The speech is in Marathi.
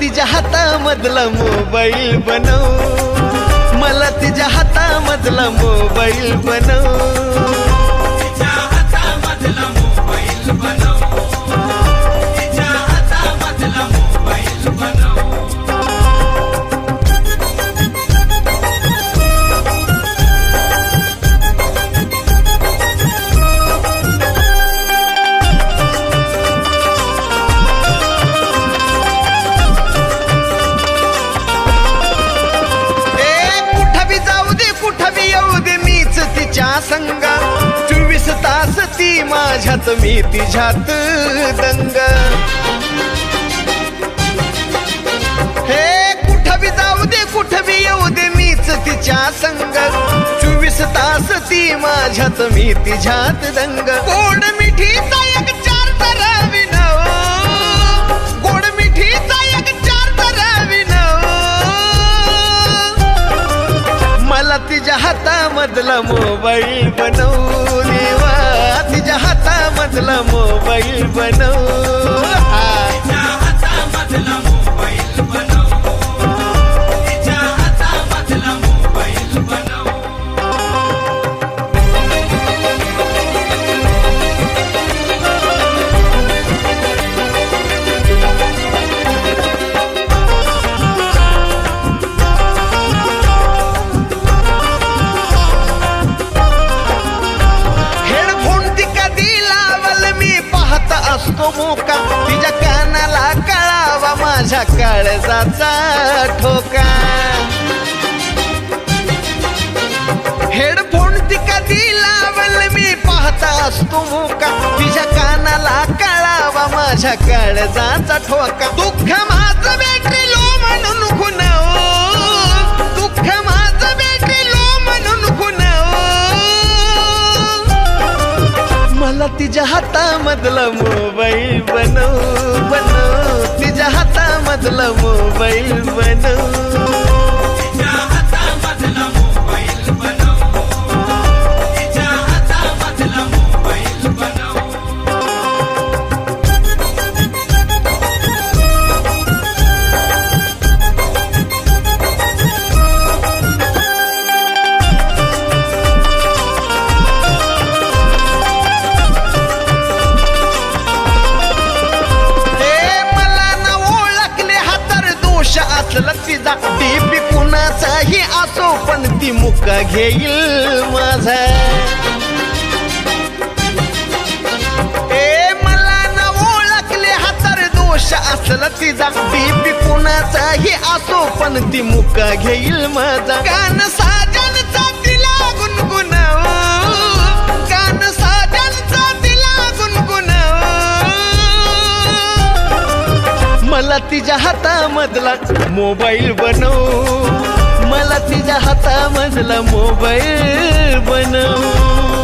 तिच्या हातामधला मोबाईल बनव. मला तिच्या हातामधला मोबाईल बनव. तिच्या संग. चोवीस तास ती माझ्यात मी तिच्यात दंग. हे कुठं बी जाऊ दे कुठं बी येऊ दे मीच तिच्या संग. चोवीस तास ती माझ्यात मी तिच्यात दंग. कोण मिठीचा हातामधला मोबाईल बनव देवा तिच्या हातामधला मोबाईल बनव असतो मोका. तिच्या कानाला कळावा माझ्या काळजाचा ठोका. हेडफोन ती कधी लावल मी पाहता असतो मोका. तिच्या कानाला कळावा माझ्या काळजाचा ठोका. दुःख माझं भेटलो म्हणून खुनाव मला तिच्या हातामधला मोबाईल बनव बनव. तिच्या हातामधला मोबाईल बनव. पण ती मुका घेईल माझा. ए मला न ओळखले हा तर दोष असला तिचा टीपी कुणाचाही असो पण ती मुका घेईल माझा. कान साजनचा तिला गुणगुणाव कान साजनचा तिला गुणगुणाव मला तिच्या हातामधला मोबाईल बनव. मला तिच्या हातामधला मोबाईल बनव.